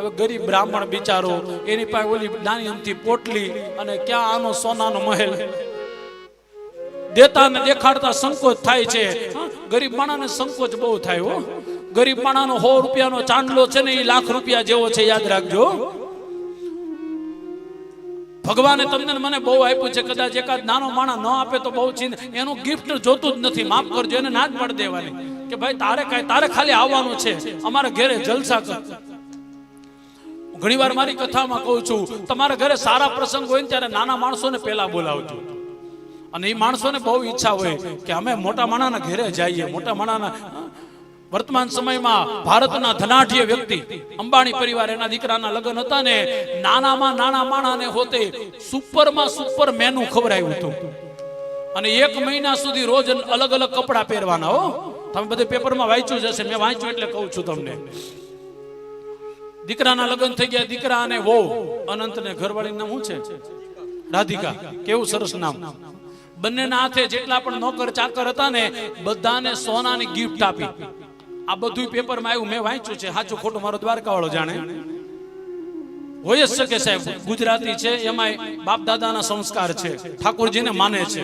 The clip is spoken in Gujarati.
હવે ગરીબ બ્રાહ્મણ બિચારો એની પાસે ઓલી નાની અમથી પોટલી અને ક્યાં આનો સોનાનો મહેલ. દેતા ને દેખાડતા સંકોચ થાય છે. ગરીબ માણાને સંકોચ બહુ થાય હો. ગરીબ માણાનો સો રૂપિયાનો ચાંદલો છે ને એ લાખ રૂપિયા જેવો છે, યાદ રાખજો. ભગવાને તમને મને બહુ આપ્યું છે, કદાચ એકાદ નાનો માણા ન આપે તો બહુ ચીન એનું ગિફ્ટ જોતું જ નથી, માફ કરજો, એને ના જ પાડી દેવાની. કે ભાઈ, તારે કાંઈ, તારે ખાલી આવવાનું છે. અમારા ઘરે જલસા કર. ઘણીવાર મારી કથામાં કહું છું, તમારા ઘરે સારા પ્રસંગ હોય ત્યારે નાના માણસોને પહેલા બોલાવજો. અને એ માણસોને બહુ ઈચ્છા હોય કે અમે મોટા માણાના ઘરે જઈએ, મોટા માણાના વર્તમાન સમયમાં ભારતના ધનાઢ્ય વ્યક્તિ, અંબાણી પરિવાર એના દીકરાના લગ્ન હતા ને નાનામાં નાના માણાને હોતે સુપરમાં સુપર મેનુ ખવડાવ્યું હતું. અને એક મહિના સુધી રોજ અલગ અલગ કપડાં પહેરવાના, હો. તમે બધે પેપરમાં વાંચ્યું જશે મેં વાંચ્યું એટલે કહું છું તમને. દીકરાના લગ્ન થઈ ગયા દીકરા અને વહુ અનંત ને ઘરવાળી નામ શું છે? રાધિકા, કેવું સરસ નામ? બંનેના હાથે જેટલા પણ નોકર ચાકર હતા ને, બધાને સોનાની ગિફ્ટ આપી. આ બધું પેપરમાં આવ્યું, મેં વાંચ્યું છે, સાચું ખોટું મારો દ્વારકા વાળો જાણે. હોય જ શકે સાહેબ, ગુજરાતી છે એમાં બાપ દાદાના સંસ્કાર છે, ઠાકોરજીને માને છે.